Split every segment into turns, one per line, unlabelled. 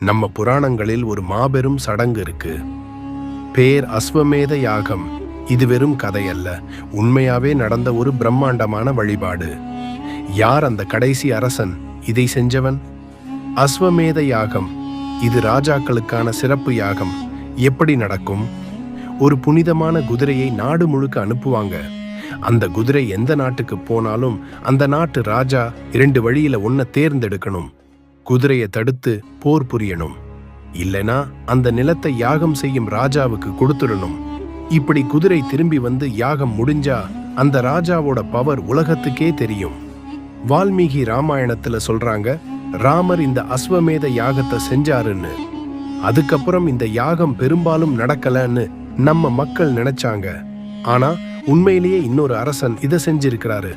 நம்ம புராணங்களில் ஒரு மாபெரும் சடங்கு இருக்கு. பேர் அஸ்வமேத யாகம். இது வெறும் கதையல்ல. உண்மையாவே நடந்த ஒரு பிரம்மாண்டமான வழிபாடு. யார் அந்த கடைசி அரசன்? இதை செஞ்சவன்? அஸ்வமேத யாகம். இது ராஜாக்களுக்கான சிறப்பு யாகம். எப்படி நடக்கும்? ஒரு புனிதமான குதிரையை நாடு முழுக்க அனுப்புவாங்க. அந்த குதிரை எந்த நாட்டுக்கு போனாலும் அந்த நாட்டு ராஜா இரண்டு வழியில ஒன்ன தேர்ந்தெடுக்கணும். குதிரையை தடுத்து போர் புரியணும். இல்லனா அந்த நிலத்தை யாகம் செய்யும் ராஜாவுக்கு கொடுத்துடணும். இப்படி குதிரை திரும்பி வந்து யாகம் முடிஞ்சா அந்த ராஜாவோட பவர் உலகத்துக்கே தெரியும். வால்மீகி ராமாயணத்துல சொல்றாங்க ராமர் இந்த அஸ்வமேத யாகத்தை செஞ்சாருன்னு. அதுக்கப்புறம் இந்த யாகம் பெரும்பாலும் நடக்கலன்னு நம்ம மக்கள் நினைச்சாங்க. ஆனா உண்மையிலேயே இன்னொரு அரசன் இதை செஞ்சிருக்கிறாரு.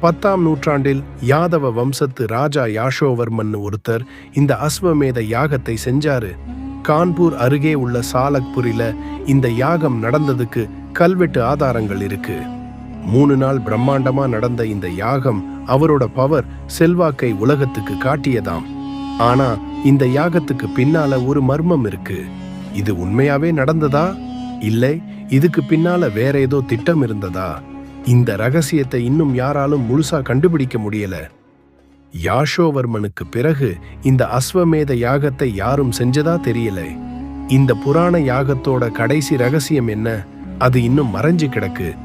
பத்தாம் நூற்றாண்டில் யாதவ வம்சத்து ராஜா யாஷோவர்மன் ஒருத்தர் இந்த அஸ்வமேத யாகத்தை செஞ்சாரு. கான்பூர் அருகே உள்ள சாலக்புரில இந்த யாகம் நடந்ததுக்கு கல்வெட்டு ஆதாரங்கள் இருக்கு. மூணு நாள் பிரம்மாண்டமா நடந்த இந்த யாகம் அவரோட பவர் செல்வாக்கை உலகத்துக்கு காட்டியதாம். ஆனா இந்த யாகத்துக்கு பின்னால ஒரு மர்மம் இருக்கு. இது உண்மையாவே நடந்ததா? இல்லை இதுக்கு பின்னால வேற ஏதோ திட்டம் இருந்ததா? இந்த ரகசியத்தை இன்னும் யாராலும் முழுசா கண்டுபிடிக்க முடியல. யாஷோவர்மனுக்கு பிறகு இந்த அஸ்வமேத யாகத்தை யாரும் செஞ்சதா தெரியல. இந்த புராண யாகத்தோட கடைசி ரகசியம் என்ன? அது இன்னும் மறைஞ்சு கிடக்கு.